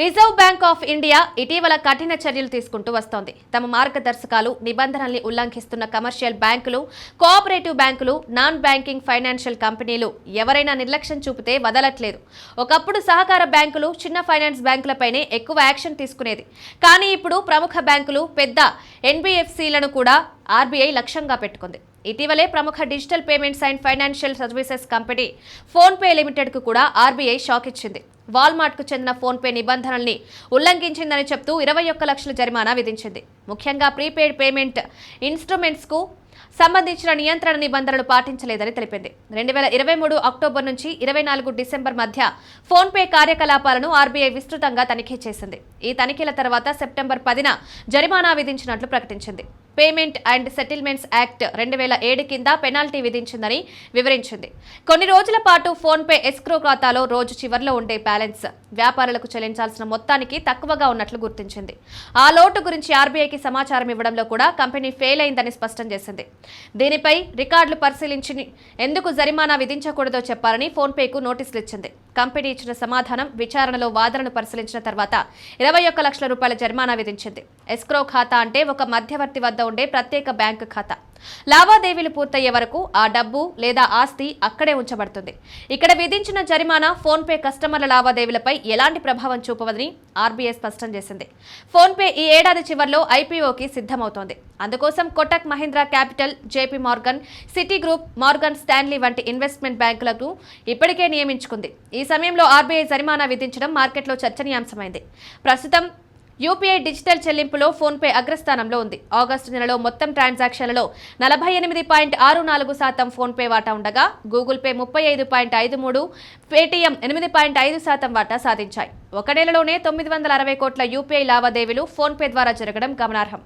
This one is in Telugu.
రిజర్వ్ బ్యాంక్ ఆఫ్ ఇండియా ఇటీవల కఠిన చర్యలు తీసుకుంటూ వస్తోంది. తమ మార్గదర్శకాలు నిబంధనల్ని ఉల్లంఘిస్తున్న కమర్షియల్ బ్యాంకులు కోఆపరేటివ్ బ్యాంకులు నాన్ బ్యాంకింగ్ ఫైనాన్షియల్ కంపెనీలు ఎవరైనా నిర్లక్ష్యం చూపితే వదలట్లేదు. ఒకప్పుడు సహకార బ్యాంకులు చిన్న ఫైనాన్స్ బ్యాంకులపైనే ఎక్కువ యాక్షన్ తీసుకునేది. కానీ ఇప్పుడు ప్రముఖ బ్యాంకులు పెద్ద ఎన్బిఎఫ్సిలను కూడా ఆర్బీఐ లక్ష్యంగా పెట్టుకుంది. ఇటీవలే ప్రముఖ digital payments and financial services company PhonePe లిమిటెడ్కు కూడా ఆర్బీఐ షాక్ ఇచ్చింది. వాల్మార్ట్కు చెందిన ఫోన్పే నిబంధనల్ని ఉల్లంఘించిందని చెప్తూ ఇరవై ఒక్క లక్షల జరిమానా విధించింది. ముఖ్యంగా ప్రీపెయిడ్ పేమెంట్ ఇన్స్ట్రుమెంట్స్కు సంబంధించిన నియంత్రణ నిబంధనలు పాటించలేదని తెలిపింది. రెండు వేల ఇరవై మూడు అక్టోబర్ నుంచి ఇరవై నాలుగు డిసెంబర్ మధ్య ఫోన్పే కార్యకలాపాలను ఆర్బీఐ విస్తృతంగా తనిఖీ చేసింది. ఈ తనిఖీల తర్వాత సెప్టెంబర్ పదిన జరిమానా విధించినట్లు ప్రకటించింది. పేమెంట్ అండ్ సెటిల్మెంట్స్ యాక్ట్ రెండు వేల ఏడు కింద పెనాల్టీ విధించిందని వివరించింది. కొన్ని రోజుల పాటు ఫోన్పే ఎస్క్రో ఖాతాలో రోజు చివర్లో ఉండే బ్యాలెన్స్ వ్యాపారులకు చెల్లించాల్సిన మొత్తానికి తక్కువగా ఉన్నట్లు గుర్తించింది. ఆ లోటు గురించి ఆర్బీఐకి సమాచారం ఇవ్వడంలో కూడా కంపెనీ ఫెయిల్ అయిందని స్పష్టం చేసింది. దీనిపై రికార్డులు పరిశీలించి ఎందుకు జరిమానా విధించకూడదో చెప్పాలని ఫోన్పేకు నోటీసులు ఇచ్చింది. కంపెనీ ఇచ్చిన సమాధానం విచారణలో వాదనను పరిశీలించిన తర్వాత ఇరవై ఒక్క లక్షల రూపాయల జరిమానా విధించింది. ఎస్క్రో ఖాతా అంటే ఒక మధ్యవర్తి వద్ద వద్ద ఉండే ప్రత్యేక బ్యాంకు ఖాతా. లావాదేవీలు పూర్తయ్యే వరకు ఆ డబ్బు లేదా ఆస్తి అక్కడే ఉంచబడుతుంది. ఇక్కడ విధించిన జరిమానా ఫోన్పే కస్టమర్ల లావాదేవీలపై ఎలాంటి ప్రభావం చూపవదని ఆర్బీఐ స్పష్టం చేసింది. ఫోన్పే ఈ ఏడాది చివరిలో ఐపీఓకి సిద్ధమవుతోంది. అందుకోసం Kotak Mahindra capital JP Morgan Citi group Morgan Stanley వంటి ఇన్వెస్ట్మెంట్ బ్యాంకులకు ఇప్పటికే నియమించుకుంది. ఈ సమయంలో ఆర్బీఐ జరిమానా విధించడం మార్కెట్లో చర్చనీయాంశమైంది. ప్రస్తుతం యూపీఐ డిజిటల్ చెల్లింపులో ఫోన్పే అగ్రస్థానంలో ఉంది. ఆగస్టు నెలలో మొత్తం ట్రాన్సాక్షన్లలో నలభై ఎనిమిది పాయింట్ ఆరు నాలుగు శాతం ఫోన్పే వాటా ఉండగా గూగుల్ పే ముప్పై ఐదు పాయింట్ ఐదు మూడు పేటీఎం ఎనిమిది పాయింట్ ఐదు శాతం వాటా సాధించాయి. ఒక నెలలోనే తొమ్మిది వందల అరవై కోట్ల యూపీఐ లావాదేవీలు ఫోన్పే ద్వారా జరగడం గమనార్హం.